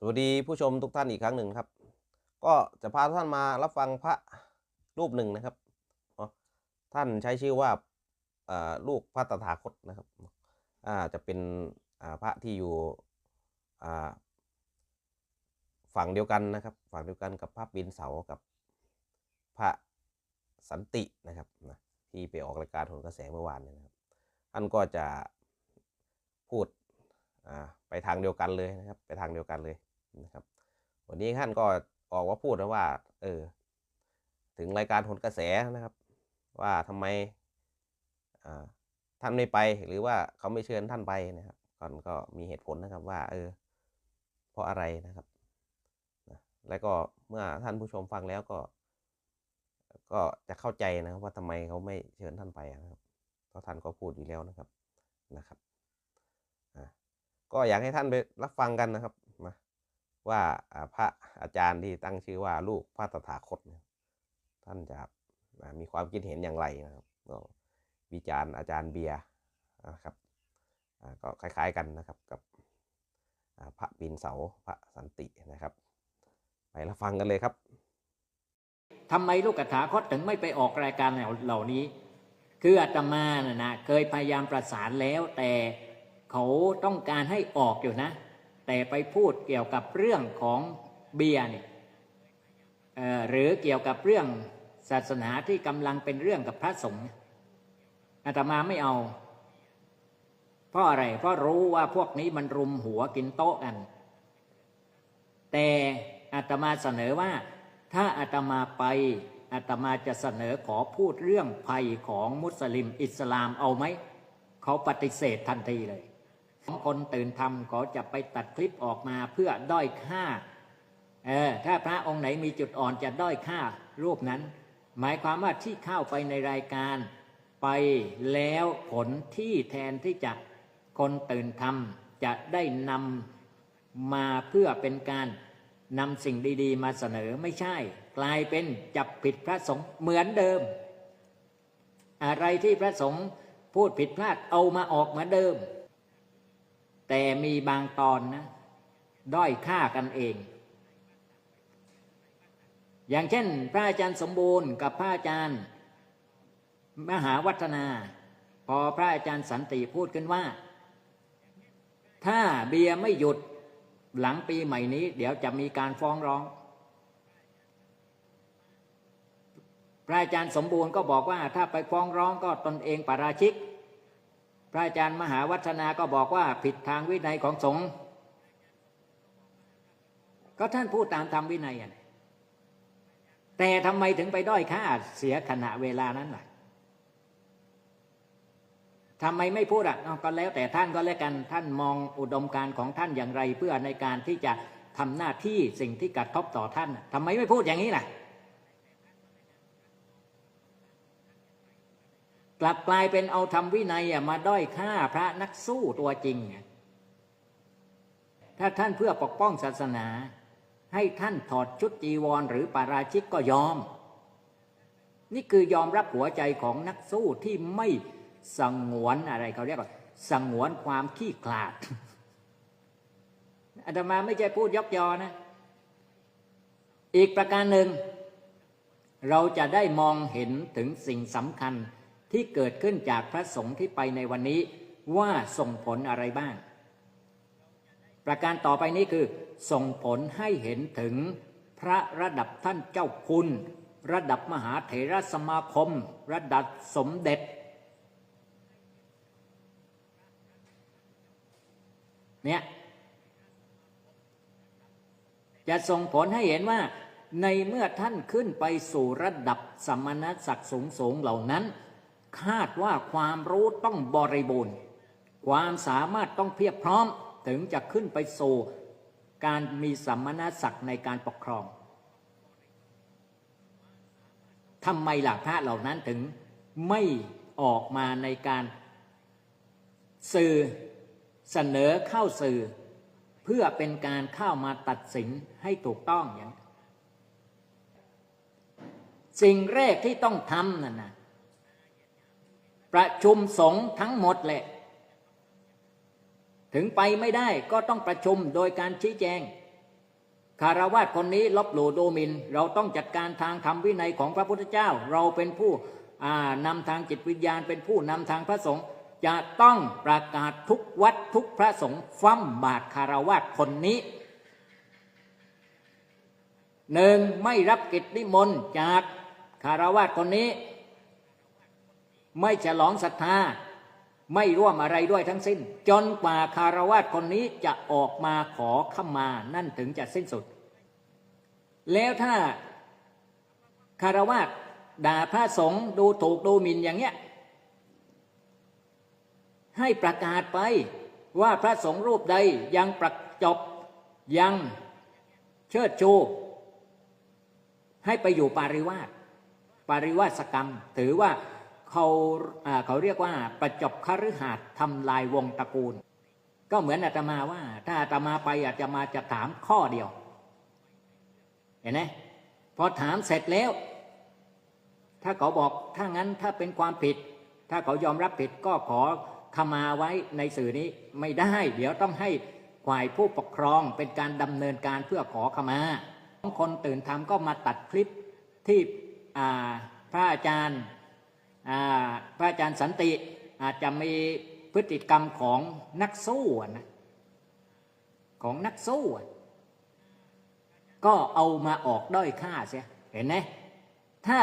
สวัสดีผู้ชมทุกท่านอีกครั้งหนึ่งครับ ก็จะพาท่านมารับฟังพระรูปหนึ่งนะครับ ท่านใช้ชื่อว่าลูกพระตถาคตนะครับจะเป็นพระที่อยู่ฝั่งเดียวกันนะครับ ฝั่งเดียวกันกับพระปินเสากับพระสันตินะครับนะที่ไปออกรายการโหนกระแสเมื่อวานเนะครับ ท่านก็จะพูดไปทางเดียวกันเลยนะครับ ไปทางเดียวกันเลย นะครับ วันนี้ท่านก็ออกมาพูดนะว่า เออ ถึงรายการโหนกระแสนะครับ ว่าทำไมท่านไม่ไปหรือว่าเขาไม่เชิญท่านไปนะครับก่อนก็มีเหตุผลนะครับว่า เออ เพราะอะไรนะครับแล้วก็เมื่อท่านผู้ชมฟังแล้วก็ ก็จะเข้าใจนะครับ ว่าทำไมเขาไม่เชิญท่านไปนะครับเพราะท่านก็พูดอยู่แล้วนะครับนะครับก็อยากให้ท่านไปรับฟังกันนะครับ ว่าพระอาจารย์ที่ตั้งชื่อว่าลูกพระตถาคตท่านจะมีความคิดเห็นอย่างไรนะครับก็วิจารณ์อาจารย์เบียร์นะครับก็คล้ายๆกันนะครับกับพระปีนเสาพระสันตินะครับ ไปรับฟังกันเลยครับทำไมลูกกถาคตถึงไม่ไปออกรายการเหล่านี้ คืออาตมาน่ะนะเคยพยายามประสานแล้วแต่เขาต้องการให้ออกอยู่นะ แต่ไปพูดเกี่ยวกับเรื่องของเบียร์เนี่ยหรือเกี่ยวกับเรื่องศาสนาที่กำลังเป็นเรื่องกับพระสงฆ์อาตมาไม่เอา เพราะอะไร เพราะรู้ว่าพวกนี้มันรุมหัวกินโต๊ะกัน แต่อาตมาเสนอว่า ถ้าอาตมาไปอาตมาจะเสนอขอพูดเรื่องภัยของมุสลิมอิสลามเอาไหม เขาปฏิเสธทันทีเลย คนตื่นทำเขาจะไปตัดคลิปออกมาเพื่อด้อยค่าเออถ้าพระองค์ไหนมีจุดอ่อนจะด้อยค่ารูปนั้น หมายความว่าที่เข้าไปในรายการไปแล้วผลที่แทนที่จะคนตื่นทำจะได้นำมาเพื่อเป็นการนำสิ่งดีๆ มาเสนอไม่ใช่ กลายเป็นจับผิดพระสงฆ์เหมือนเดิม อะไรที่พระสงฆ์พูดผิดพลาดเอามาออกมือนเดิม แต่มีบางตอนนะ ด้อยค่ากันเอง อย่างเช่น พระอาจารย์สมบูรณ์กับพระอาจารย์ มหาวัฒนา พอพระอาจารย์สันติพูดขึ้นว่า ถ้าเบียร์ไม่หยุดหลังปีใหม่นี้ เดี๋ยวจะมีการฟ้องร้อง พระอาจารย์สมบูรณ์ก็บอกว่าถ้าไปฟ้องร้องก็ตนเองปาราชิก ระอาจารย์มหาวัฒนาก็บอกว่าผิดทางวินัยของสงฆ์ก็ท่านพูดตามธรรมวินัยอะแต่ทำไมถึงไปด้อยค่าเสียขณะเวลานั้นล่ะทำไมไม่พูดอะก็แล้วแต่ท่านก็แล้วกันท่านมองอุดมการของท่านอย่างไรเพื่อในการที่จะทำหน้าที่สิ่งที่กระทบต่อท่านทำไมไม่พูดอย่างนี้ล่ะ กลับกลายเป็นเอาธรรมวินัยมาด้อยค่าพระนักสู้ตัวจริง ถ้าท่านเพื่อปกป้องศาสนา ให้ท่านถอดชุดจีวรหรือปาราชิกก็ยอม นี่คือยอมรับหัวใจของนักสู้ที่ไม่สงวนอะไรเขาเรียกว่าสงวนความขี้ขลาดอาตมาไม่ใช่พูดยกยอนะ อีกประการหนึ่ง เราจะได้มองเห็นถึงสิ่งสำคัญ ที่เกิดขึ้นจากพระสงฆ์ที่ไปในวันนี้ว่าส่งผลอะไรบ้าง ประการต่อไปนี้คือ ส่งผลให้เห็นถึงพระระดับท่านเจ้าคุณ ระดับมหาเถรสมาคม ระดับสมเด็จ เนี่ยจะส่งผลให้เห็นว่าในเมื่อท่านขึ้นไปสู่ระดับสมณศักดิ์สูงสูงเหล่านั้น คาดว่าความรู้ต้องบริบูรณ์ ความสามารถต้องเพียบพร้อมถึงจะขึ้นไปสู่การมีสัมณศักดิ์ในการปกครองทำไมหลักพระเหล่านั้นถึงไม่ออกมาในการสื่อเสนอเข้าสื่อ เพื่อเป็นการเข้ามาตัดสินให้ถูกต้องอย่าง สิ่งแรกที่ต้องทำนั่นนะ ประชุมสงฆ์ทั้งหมดแหละ ถึงไปไม่ได้ก็ต้องประชุมโดยการชี้แจงคารวะคนนี้ลบหลู่ดูหมิน เราต้องจัดการทางธรรมวินัยของพระพุทธเจ้า เราเป็นผู้นำทางจิตวิญญาณ เป็นผู้นำทางพระสงฆ์จะต้องประกาศทุกวัดทุกพระสงฆ์ฟั่มบาทคารวะคนนี้หนึ่งไม่รับกิจนิมนต์จากคารวะคนนี้ ไม่ฉลองศรัทธา ไม่ร่วมอะไรด้วยทั้งสิ้น จนกว่าคารวะคนนี้จะออกมาขอขมานั่นถึงจะสิ้นสุด แล้วถ้าคารวะด่าพระสงฆ์ดูถูกดูหมิ่นอย่างเงี้ยให้ประกาศไปว่าพระสงฆ์รูปใดยังประจบยังเชิดชู ให้ไปอยู่ปาริวาสปาริวาสกรรม ถือว่า เขาเขาเรียกว่าประจบคฤหาสน์ทำลายวงตระกูล ก็เหมือนอาตมาว่า ถ้าอาตมาไปอาตมาจะถามข้อเดียว เห็นไหมพอถามเสร็จแล้ว ถ้าเขาบอกถ้างั้นถ้าเป็นความผิด ถ้าเขายอมรับผิดก็ขอขมาไว้ในสื่อนี้ไม่ได้ เดี๋ยวต้องให้ฝ่ายผู้ปกครองเป็นการดำเนินการเพื่อขอขมาคนตื่นทำก็มาตัดคลิปที่พระอาจารย์ พระอาจารย์สันติอาจจะมีพฤติกรรมของนักสู้นะของนักสู้ ก็เอามาออกด้อยค่าเสียเห็นไหมถ้า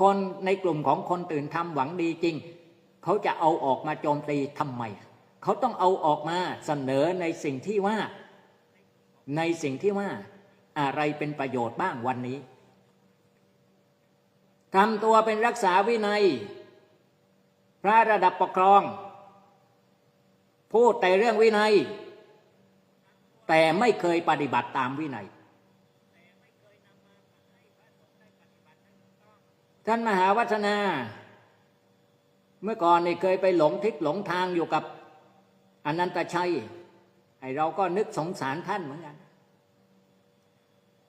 คนในกลุ่มของคนตื่นทำหวังดีจริง เขาจะเอาออกมาโจมตีทำไม เขาต้องเอาออกมาเสนอในสิ่งที่ว่า ในสิ่งที่ว่าอะไรเป็นประโยชน์บ้างวันนี้ ทำตัวเป็นรักษาวินัย พระระดับปกครอง พูดแต่เรื่องวินัย แต่ไม่เคยปฏิบัติตามวินัย ท่านมหาวัฒนา เมื่อก่อนนี่เคยไปหลงทิศหลงทางอยู่กับอนันตชัยไอเราก็นึกสงสารท่านเหมือนกัน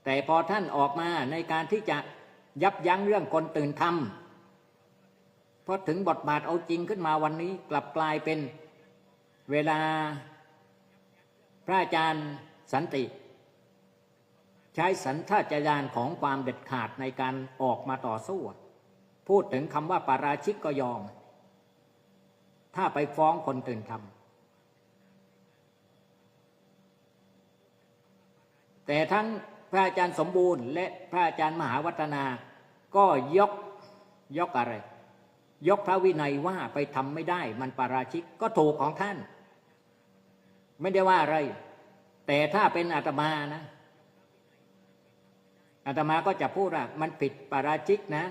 แต่พอท่านออกมาในการที่จะ ยับยั้งเรื่องคนตื่นทำพอถึงบทบาทเอาจริงขึ้นมาวันนี้กลับกลายเป็นเวลาพระอาจารย์สันติ ใช้สัญชาตญาณของความเด็ดขาดในการออกมาต่อสู้ พูดถึงคำว่าปาราชิกก็ยอม ถ้าไปฟ้องคนตื่นทำแต่ทั้ง พระอาจารย์สมบูรณ์และพระอาจารย์มหาวัฒนา ก็ยกยกอะไร ยกพระวินัยว่าไปทำไม่ได้ มันปาราชิกก็ถูกของท่าน ไม่ได้ว่าอะไร แต่ถ้าเป็นอาตมานะอาตมาก็จะพูดว่ามันผิดปาราชิกนะ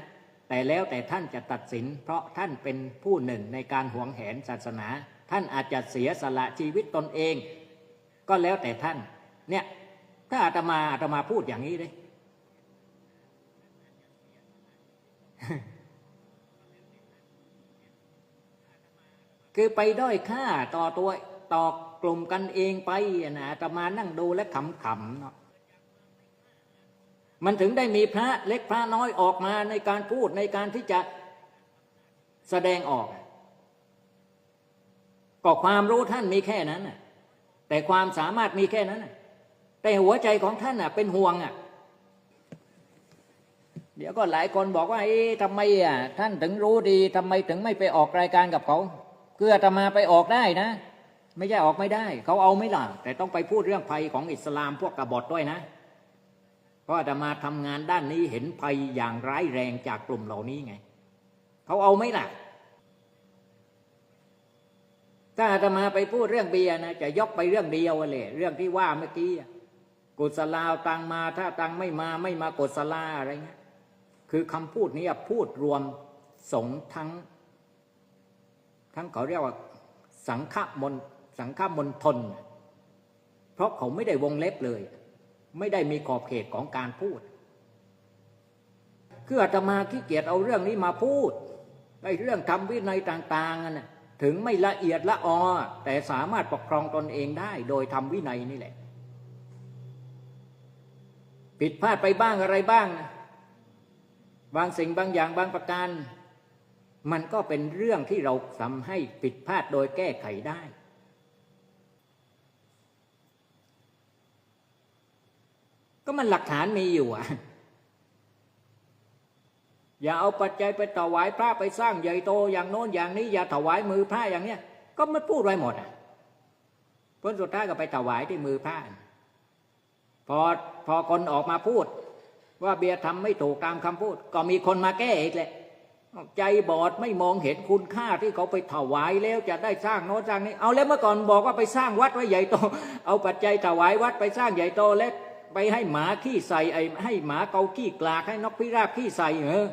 แต่แล้วแต่ท่านจะตัดสิน เพราะท่านเป็นผู้หนึ่งในการหวงแหนศาสนา ท่านอาจจะเสียสละชีวิตตนเอง ก็แล้วแต่ท่าน เนี่ย ถ้าอาตมาอาตมาพูดอย่างนี้เลยคือไปด้อยค่าต่อตัวต่อกลุ่มกันเองไปนะอาตมานั่งดูและขำๆเนาะมันถึงได้มีพระเล็กพระน้อยออกมาในการพูดในการที่จะแสดงออกก็ความรู้ท่านมีแค่นั้นแต่ความสามารถมีแค่นั้น แต่หัวใจของท่านน่ะ เป็นห่วงอะ เดี๋ยวก็หลายคนบอกว่าเอ๊ะทำไมอะ ท่านถึงรู้ดีทำไมถึงไม่ไปออกรายการกับเขาเพื่อจะมาไปออกได้นะ ไม่ใช่ออกไม่ได้ เขาเอาไม่ล่ะ แต่ต้องไปพูดเรื่องภัยของอิสลามพวกกบฏด้วยนะเพราะอาตมาทำงานด้านนี้เห็นภัยอย่างร้ายแรงจากกลุ่มเหล่านี้ไงเขาเอาไหมล่ะถ้าอาตมาไปพูดเรื่องเบียร์นะจะยกไปเรื่องเดียวเลยเรื่องที่ว่าเมื่อกี้ กุศลาเอาตังมาถ้าตังไม่มาไม่มากุศลาอะไรเงี้ยคือคำพูดนี้พูดรวมสงทั้ง ทั้งเขาเรียกว่าสังฆมนสังฆมนทน เพราะเขาไม่ได้วงเล็บเลย ไม่ได้มีขอบเขตของการพูด คืออาตมาขี้เกียจเอาเรื่องนี้มาพูดไอ้เรื่องทำวินัยต่างๆนั่นน่ะถึงไม่ละเอียดละออ แต่สามารถปกครองตนเองได้ โดยทำวินัยนี่แหละ ผิดพลาดไปบ้างอะไรบ้าง บางสิ่งบางอย่างบางประการ มันก็เป็นเรื่องที่เราทำให้ผิดพลาดโดยแก้ไขได้ ก็มันหลักฐานมีอยู่อะอย่าเอาปัจจัยไปถวายพระไปสร้างใหญ่โตอย่างโน้นอย่างนี้ อย่าถวายมือพระอย่างเนี้ย ก็มันพูดไว้หมดอะผลสุดท้ายก็ไปถวายที่มือพระ พอพอคนออกมาพูด ว่าเบียร์ทำไม่ถูกตามคำพูด ก็มีคนมาแก้อีกแหละใจบอดไม่มองเห็นคุณค่าที่เขาไปถวายแล้วจะได้สร้างโน้นสร้างนี้ เอาแล้วเมื่อก่อนบอกว่าไปสร้างวัดไว้ใหญ่โต เอาปัจจัยถวายวัดไปสร้างใหญ่โตแล้วไปให้หมาขี้ใส่ไอ้ให้หมาเกาขี้กลากให้นกพิราบขี้ใส่เออ